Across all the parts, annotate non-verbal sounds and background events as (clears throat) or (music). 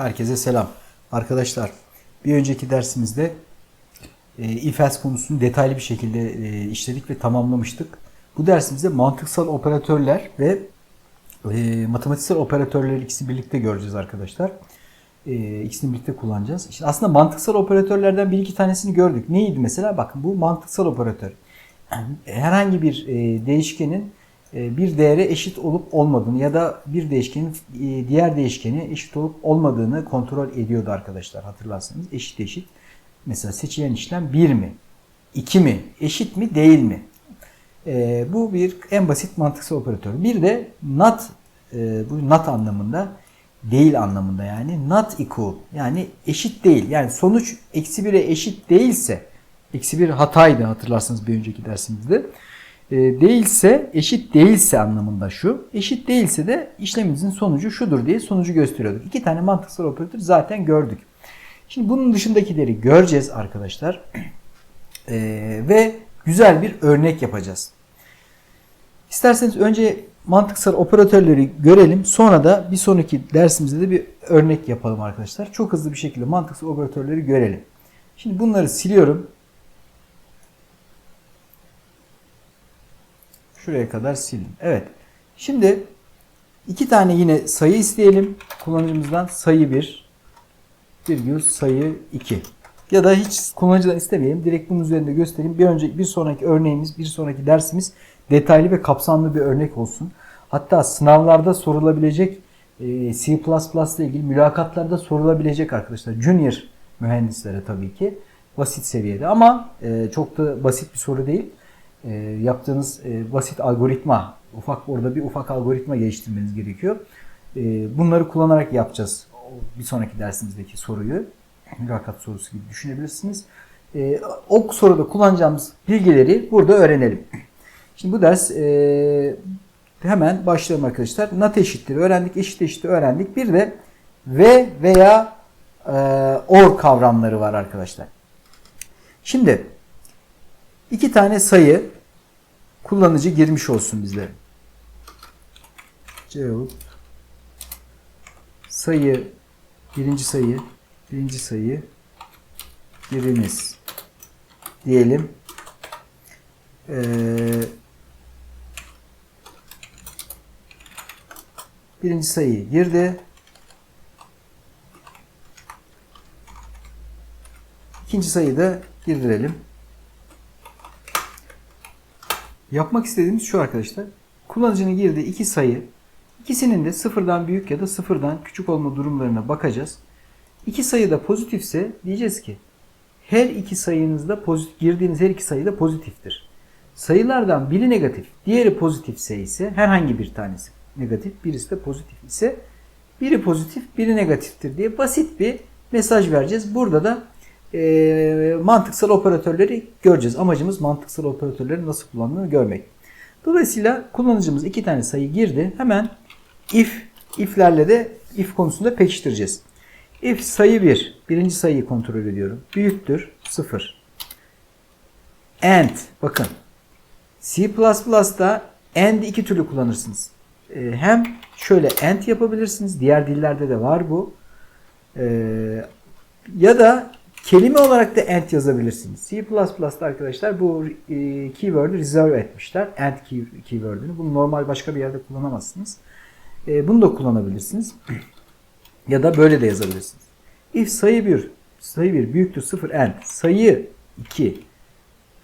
Herkese selam. Arkadaşlar bir önceki dersimizde e, if konusunu detaylı bir şekilde e, işledik ve tamamlamıştık. Bu dersimizde mantıksal operatörler ve e, matematiksel operatörleri ikisini birlikte göreceğiz arkadaşlar. E, ikisini birlikte kullanacağız. İşte aslında mantıksal operatörlerden bir iki tanesini gördük. Neydi mesela? Bakın bu mantıksal operatör. (clears throat) Herhangi bir e, değişkenin bir değere eşit olup olmadığını ya da bir değişkenin e, diğer değişkeni eşit olup olmadığını kontrol ediyordu arkadaşlar hatırlarsanız. Eşit eşit. Mesela seçilen işlem 1 mi? 2 mi? Eşit mi? Değil mi? E, bu bir en basit mantıksal operatör. Bir de not e, bu not anlamında değil anlamında yani not equal yani eşit değil. Yani sonuç eksi 1'e eşit değilse eksi 1 hataydı hatırlarsanız bir önceki dersimizde. E, değilse eşit değilse anlamında şu. Eşit değilse de işleminizin sonucu şudur diye sonucu gösteriyorduk. İki tane mantıksal operatör zaten gördük. Şimdi bunun dışındakileri göreceğiz arkadaşlar. E, ve güzel bir örnek yapacağız. İsterseniz önce mantıksal operatörleri görelim. Sonra da bir sonraki dersimizde de bir örnek yapalım arkadaşlar. Çok hızlı bir şekilde mantıksal operatörleri görelim. Şimdi bunları siliyorum. Şuraya kadar sildim. Evet. Şimdi iki tane yine sayı isteyelim kullanıcımızdan. Sayı 1, virgül sayı 2. Ya da hiç kullanıcıdan istemeyelim. Direkt bunun üzerinde göstereyim. Bir önce bir sonraki örneğimiz, bir sonraki dersimiz detaylı ve kapsamlı bir örnek olsun. Hatta sınavlarda sorulabilecek e, C++ ile ilgili mülakatlarda sorulabilecek arkadaşlar. Junior mühendislere tabii ki basit seviyede ama e, çok da basit bir soru değil. E, yaptığınız basit algoritma, ufak orada bir ufak algoritma geliştirmeniz gerekiyor. Bunları kullanarak yapacağız bir sonraki dersimizdeki soruyu. Mülakat sorusu gibi düşünebilirsiniz. O soruda kullanacağımız bilgileri burada öğrenelim. Şimdi bu ders e, hemen başlayalım arkadaşlar. Not eşittir öğrendik, eşit eşittir öğrendik. Bir de ve veya e, or kavramları var arkadaşlar. Şimdi iki tane sayı kullanıcı girmiş olsun bizlere. Cevap sayı birinci sayı birinci sayı giriniz diyelim. Ee, birinci sayıyı girdi. İkinci sayıyı da girdirelim. Yapmak istediğimiz şu arkadaşlar. Kullanıcının girdiği iki sayı ikisinin de sıfırdan büyük ya da sıfırdan küçük olma durumlarına bakacağız. İki sayı da pozitifse diyeceğiz ki her iki sayınızda pozitif, girdiğiniz her iki sayı da pozitiftir. Sayılardan biri negatif, diğeri pozitifse ise herhangi bir tanesi negatif, birisi de pozitif ise biri pozitif, biri negatiftir diye basit bir mesaj vereceğiz. Burada da e, mantıksal operatörleri göreceğiz. Amacımız mantıksal operatörleri nasıl kullandığını görmek. Dolayısıyla kullanıcımız iki tane sayı girdi. Hemen if, iflerle de if konusunda pekiştireceğiz. If sayı 1, birinci sayıyı kontrol ediyorum. Büyüktür 0. And, bakın C++'da and iki türlü kullanırsınız. Ee, hem şöyle and yapabilirsiniz. Diğer dillerde de var bu. Ee, ya da kelime olarak da and yazabilirsiniz. C++'da arkadaşlar bu e, keyword'ü reserve etmişler. And keyword'ünü. Bunu normal başka bir yerde kullanamazsınız. Ee, bunu da kullanabilirsiniz. ya da böyle de yazabilirsiniz. If sayı 1 sayı 1 büyüktür 0 and sayı 2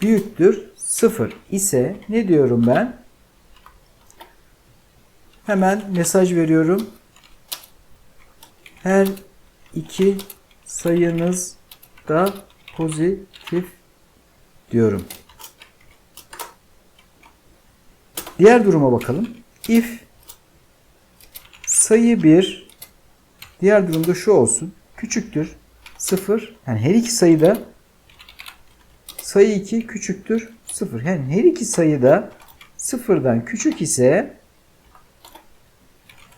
büyüktür 0 ise ne diyorum ben? Hemen mesaj veriyorum. Her iki sayınız da pozitif diyorum. Diğer duruma bakalım. If sayı 1 diğer durumda şu olsun. Küçüktür 0. Yani her iki sayıda sayı 2 küçüktür 0. Yani her iki sayıda sıfırdan küçük ise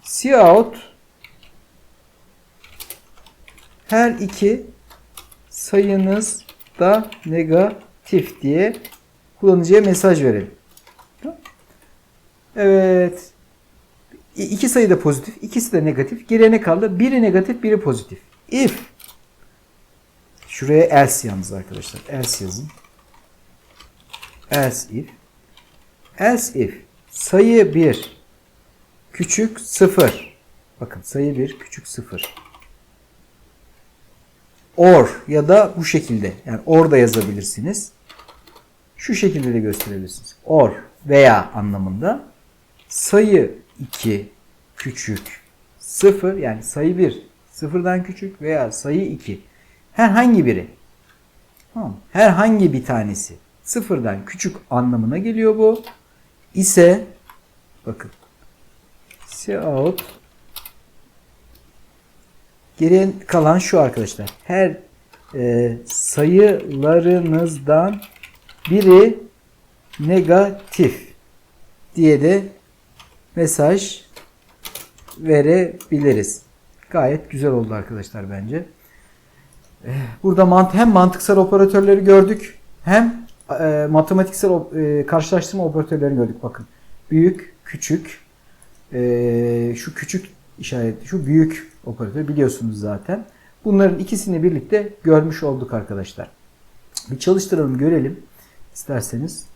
Cout her iki sayınız da negatif diye kullanıcıya mesaj verelim. Evet. İki sayı da pozitif, ikisi de negatif. Geriye ne kaldı? Biri negatif, biri pozitif. If Şuraya else yalnız arkadaşlar. Else yazın. Else if Else if sayı 1 küçük 0 bakın sayı 1 küçük 0 or ya da bu şekilde. Yani or da yazabilirsiniz. Şu şekilde de gösterebilirsiniz. Or veya anlamında sayı 2 küçük 0 yani sayı 1 sıfırdan küçük veya sayı 2 herhangi biri. Tamam herhangi bir tanesi sıfırdan küçük anlamına geliyor bu. İse bakın. Out geriye kalan şu arkadaşlar her e, sayılarınızdan biri negatif diye de mesaj verebiliriz. Gayet güzel oldu arkadaşlar bence. Eh, Burada mant hem mantıksal operatörleri gördük hem e, matematiksel e, karşılaştırma operatörlerini gördük. Bakın büyük, küçük, e, şu küçük işaret, şu büyük operatör biliyorsunuz zaten. Bunların ikisini birlikte görmüş olduk arkadaşlar. Bir çalıştıralım görelim isterseniz.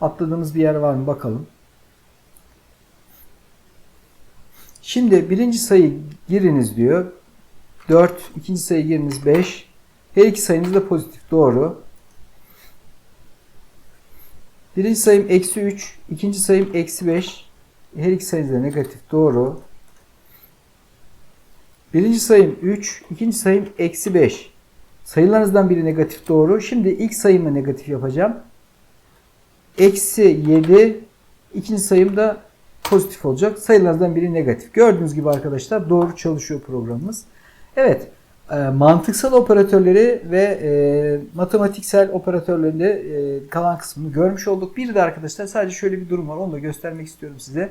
Atladığımız bir yer var mı bakalım. Şimdi birinci sayı giriniz diyor. 4. ikinci sayı giriniz 5. Her iki sayınız da pozitif. Doğru. Birinci sayım eksi 3. ikinci sayım eksi 5. Her iki sayınız da negatif. Doğru. Birinci sayım 3. ikinci sayım eksi 5. Sayılarınızdan biri negatif. Doğru. Şimdi ilk sayımı negatif yapacağım. Eksi 7. ikinci sayım da pozitif olacak. Sayılardan biri negatif. Gördüğünüz gibi arkadaşlar doğru çalışıyor programımız. Evet. e, mantıksal operatörleri ve e, matematiksel operatörlerinde e, kalan kısmını görmüş olduk. Bir de arkadaşlar sadece şöyle bir durum var. Onu da göstermek istiyorum size.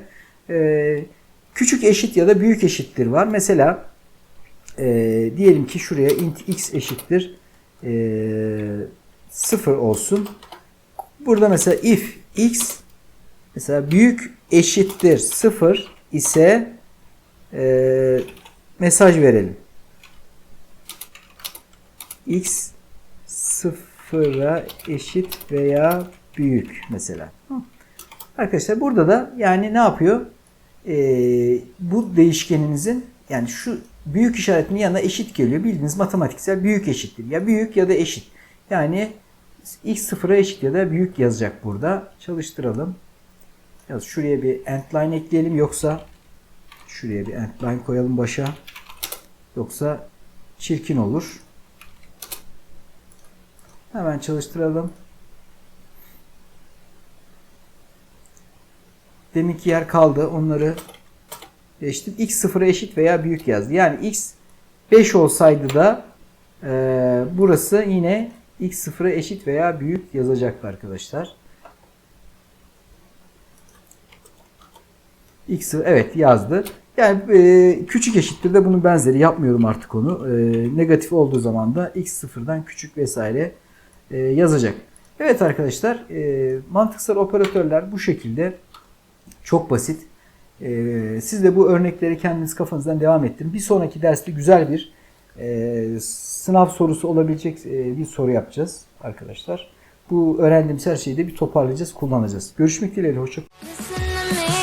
Küçük eşit ya da büyük eşittir var. Mesela e, diyelim ki şuraya int x eşittir e, 0 olsun. Burada mesela if x mesela büyük eşittir 0 ise e, mesaj verelim. x sıfıra eşit veya büyük mesela. Arkadaşlar burada da yani ne yapıyor? E, bu değişkeninizin yani şu büyük işaretinin yanına eşit geliyor. Bildiğiniz matematiksel büyük eşittir. Ya büyük ya da eşit. Yani x sıfıra eşit ya da büyük yazacak burada. Çalıştıralım. Yaz şuraya bir end line ekleyelim yoksa şuraya bir end line koyalım başa. Yoksa çirkin olur. Hemen çalıştıralım. Deminki yer kaldı. Onları geçtim. X sıfıra eşit veya büyük yazdı. Yani X 5 olsaydı da e, burası yine X sıfıra eşit veya büyük yazacaktı arkadaşlar. X evet yazdı. Yani e, küçük eşittir de bunun benzeri yapmıyorum artık onu. E, negatif olduğu zaman da x sıfırdan küçük vesaire e, yazacak. Evet arkadaşlar e, mantıksal operatörler bu şekilde çok basit. E, siz de bu örnekleri kendiniz kafanızdan devam ettirin. Bir sonraki derste güzel bir e, sınav sorusu olabilecek e, bir soru yapacağız arkadaşlar. Bu öğrendiğimiz her şeyi de bir toparlayacağız, kullanacağız. Görüşmek dileğiyle, hoşçakalın.